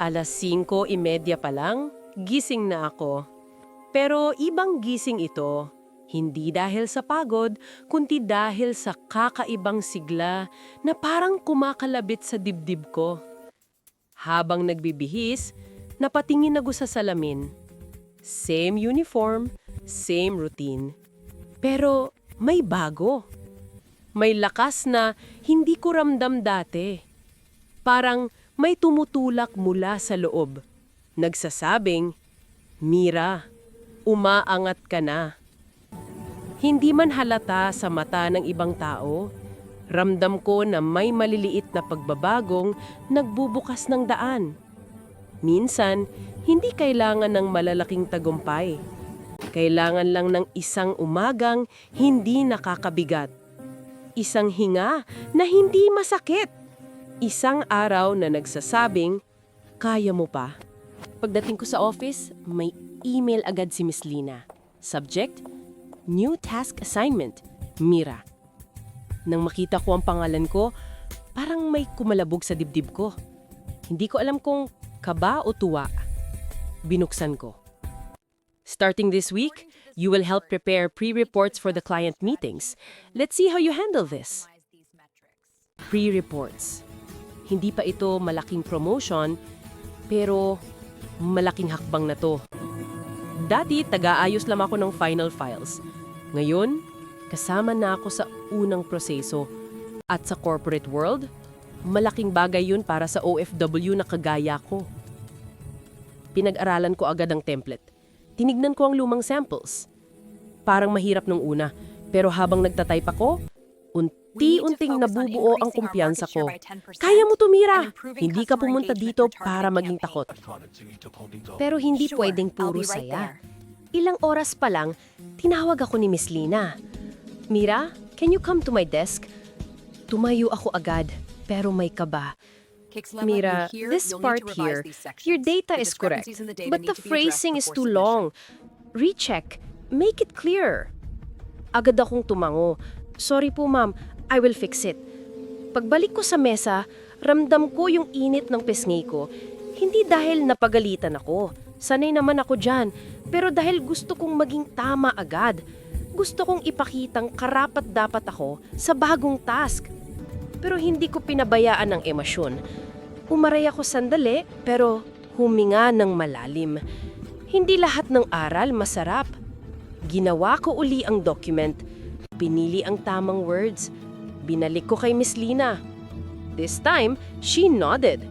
Alas 5.30 pa lang, gising na ako. Pero ibang gising ito, hindi dahil sa pagod, kundi dahil sa kakaibang sigla na parang kumakalabit sa dibdib ko. Habang nagbibihis, napatingin ako sa salamin. Same uniform, same routine. Pero may bago. May lakas na hindi ko ramdam dati. Parang may tumutulak mula sa loob. Nagsasabing, Mira, umaangat ka na. Hindi man halata sa mata ng ibang tao, ramdam ko na may maliliit na pagbabagong nagbubukas ng daan. Minsan, hindi kailangan ng malalaking tagumpay. Kailangan lang ng isang umagang hindi nakakabigat. Isang hinga na hindi masakit. Isang araw na nagsasabing, kaya mo pa. Pagdating ko sa office, may email agad si Miss Lina. Subject, New Task Assignment, Mira. Nang makita ko ang pangalan ko, parang may kumalabog sa dibdib ko. Hindi ko alam kung kaba o tuwa. Binuksan ko. Starting this week, you will help prepare pre-reports for the client meetings. Let's see how you handle this. Pre-reports. Hindi pa ito malaking promotion, pero malaking hakbang na to. Dati, taga-ayos lang ako ng final files. Ngayon, kasama na ako sa unang proseso. At sa corporate world, malaking bagay yun para sa OFW na kagaya ko. Pinag-aralan ko agad ang template. Tinignan ko ang lumang samples. Parang mahirap nung una, pero habang nagtatype ako, unti-unting nabubuo ang kumpiyansa ko. Kaya mo tumira! Hindi ka pumunta dito para maging takot. Pero hindi pwedeng puro saya. Ilang oras pa lang, tinawag ako ni Miss Lina. Mira, can you come to my desk? Tumayo ako agad, pero may kaba. Mira, this part here, your data is correct, but the phrasing is too long. Recheck. Make it clear. Agad akong tumango. Sorry po ma'am, I will fix it. Pagbalik ko sa mesa, ramdam ko yung init ng pisngi ko. Hindi dahil napagalitan ako. Sanay naman ako dyan. Pero dahil gusto kong maging tama agad. Gusto kong ipakitang karapat dapat ako sa bagong task. Pero hindi ko pinabayaan ng emosyon. Umaray ako sandali, pero huminga ng malalim. Hindi lahat ng aral masarap. Ginawa ko uli ang document. Pinili ang tamang words. Binalik ko kay Miss Lina. This time, she nodded.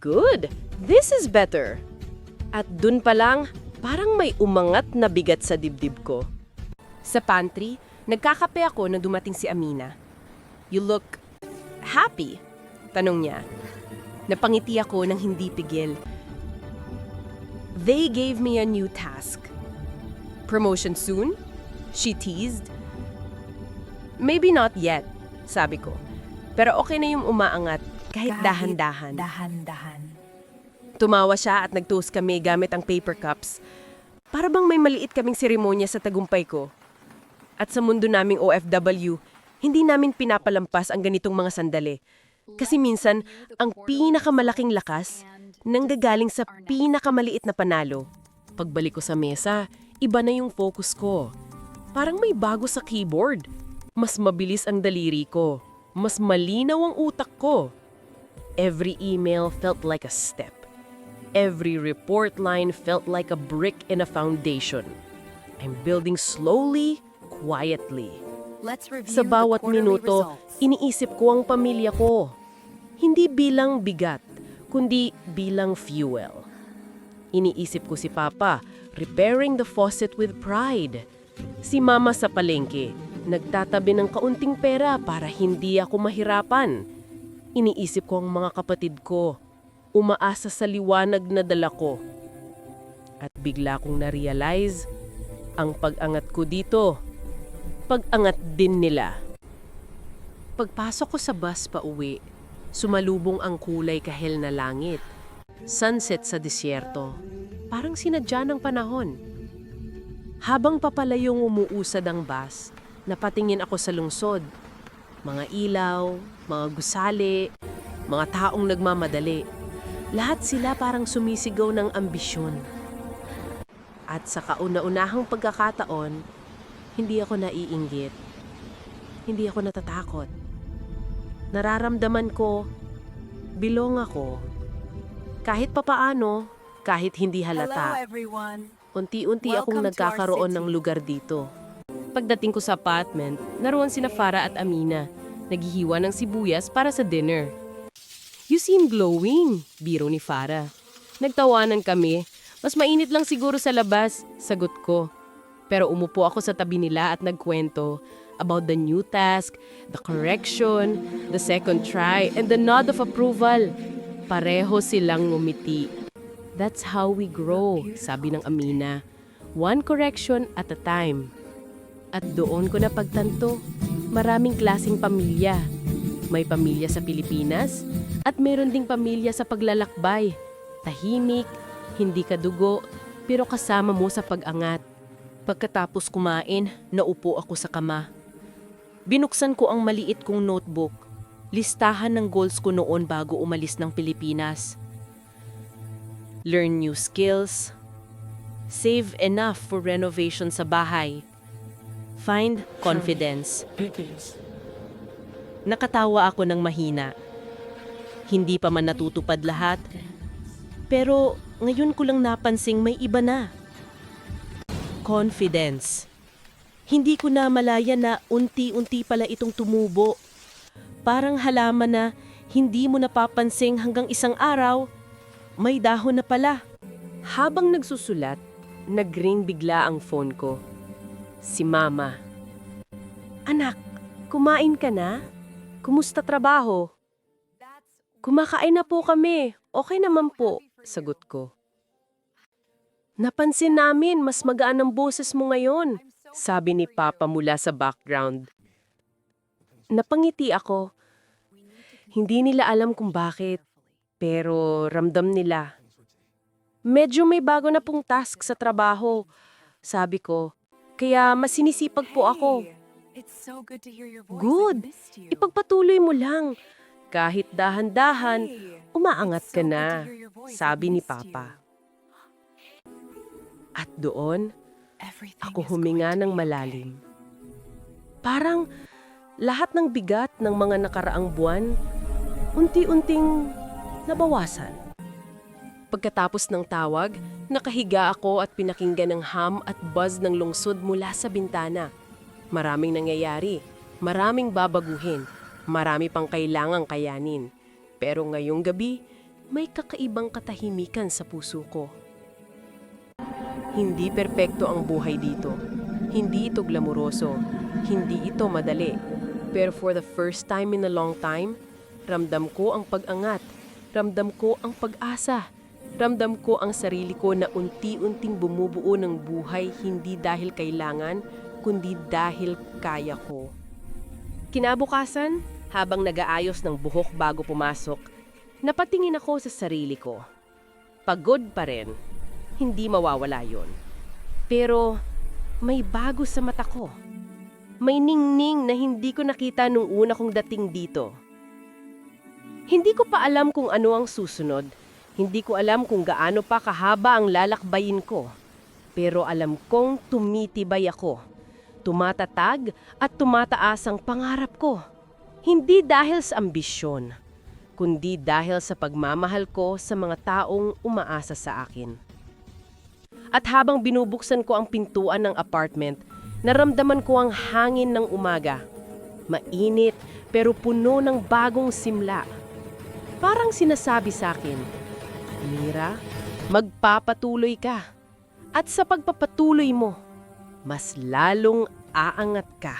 Good! This is better! At dun pa lang, parang may umangat na bigat sa dibdib ko. Sa pantry, nagkakape ako nang dumating si Amina. You look happy? Tanong niya. Napangiti ako nang hindi pigil. They gave me a new task. Promotion soon? She teased. Maybe not yet, sabi ko. Pero okay na yung umaangat kahit dahan-dahan. Dahan-dahan. Tumawa siya at nagtoast kami gamit ang paper cups. Para bang may maliit kaming seremonya sa tagumpay ko. At sa mundo naming OFW, hindi namin pinapalampas ang ganitong mga sandali. Kasi minsan, ang pinakamalaking lakas nanggagaling sa pinakamaliit na panalo. Pagbalik ko sa mesa, iba na yung focus ko. Parang may bago sa keyboard. Mas mabilis ang daliri ko. Mas malinaw ang utak ko. Every email felt like a step. Every report line felt like a brick in a foundation. I'm building slowly, quietly. Let's review Sa bawat minuto, results. iniisip ko ang pamilya ko. Hindi bilang bigat, kundi bilang fuel. Iniisip ko si Papa, repairing the faucet with pride. Si Mama sa palengke, nagtatabi ng kaunting pera para hindi ako mahirapan. Iniisip ko ang mga kapatid ko, umaasa sa liwanag na dala ko. At bigla kong na-realize, ang pag-angat ko dito, pag-angat din nila. Pagpasok ko sa bus pa uwi, sumalubong ang kulay kahel na langit. Sunset sa disyerto. Parang sinadya ng panahon. Habang papalayong umuusad ang bus, napatingin ako sa lungsod. Mga ilaw, mga gusali, mga taong nagmamadali. Lahat sila parang sumisigaw ng ambisyon. At sa kauna-unahang pagkakataon, hindi ako naiinggit. Hindi ako natatakot. Nararamdaman ko, bilong ako. Kahit papaano, kahit hindi halata, unti-unti akong nagkakaroon ng lugar dito. Pagdating ko sa apartment, naroon sina Farah at Amina. Naghihiwa ng sibuyas para sa dinner. You seem glowing, biro ni Farah. Nagtawanan kami. Mas mainit lang siguro sa labas, sagot ko. Pero umupo ako sa tabi nila at nagkwento about the new task, the correction, the second try, and the nod of approval. Pareho silang ngumiti. That's how we grow, sabi ng Amina. One correction at a time. At doon ko napagtanto, maraming klasing pamilya. May pamilya sa Pilipinas at meron ding pamilya sa paglalakbay. Tahimik, hindi kadugo, pero kasama mo sa pag-angat. Pagkatapos kumain, naupo ako sa kama. Binuksan ko ang maliit kong notebook. Listahan ng goals ko noon bago umalis ng Pilipinas. Learn new skills. Save enough for renovation sa bahay. Find confidence. Nakatawa ako ng mahina. Hindi pa man natutupad lahat. Pero ngayon ko lang napansing may iba na. Confidence. Hindi ko na malaya na unti-unti pala itong tumubo. Parang halaman na hindi mo napapansing hanggang isang araw, may dahon na pala. Habang nagsusulat, nag-ring bigla ang phone ko. Si Mama. Anak, kumain ka na? Kumusta trabaho? Kumakain na po kami. Okay naman po, sagot ko. Napansin namin mas magaan ang boses mo ngayon, sabi ni Papa mula sa background. Napangiti ako. Hindi nila alam kung bakit, pero ramdam nila. Medyo may bago na pong task sa trabaho, sabi ko. Kaya mas sinisipag po ako. Good. Ipagpatuloy mo lang. Kahit dahan-dahan, umaangat ka na, sabi ni. Papa. At doon, ako huminga ng malalim. Parang lahat ng bigat ng mga nakaraang buwan, unti-unting nabawasan. Pagkatapos ng tawag, nakahiga ako at pinakinggan ng ham at buzz ng lungsod mula sa bintana. Maraming nangyayari, maraming babaguhin, marami pang kailangang kayanin. Pero ngayong gabi, may kakaibang katahimikan sa puso ko. Hindi perpekto ang buhay dito. Hindi ito glamuroso. Hindi ito madali. Pero for the first time in a long time, ramdam ko ang pag-angat. Ramdam ko ang pag-asa. Ramdam ko ang sarili ko na unti-unting bumubuo ng buhay hindi dahil kailangan, kundi dahil kaya ko. Kinabukasan, habang nag-aayos ng buhok bago pumasok, napatingin ako sa sarili ko. Pagod pa rin. Hindi mawawala yon. Pero may bago sa mata ko. May ningning na hindi ko nakita nung una kong dating dito. Hindi ko pa alam kung ano ang susunod. Hindi ko alam kung gaano pa kahaba ang lalakbayin ko. Pero alam kong tumitibay ako. Tumatatag at tumataas ang pangarap ko. Hindi dahil sa ambisyon, kundi dahil sa pagmamahal ko sa mga taong umaasa sa akin. At habang binubuksan ko ang pintuan ng apartment, naramdaman ko ang hangin ng umaga. Mainit pero puno ng bagong simla. Parang sinasabi sa akin, Mira, magpapatuloy ka. At sa pagpapatuloy mo, mas lalong aangat ka.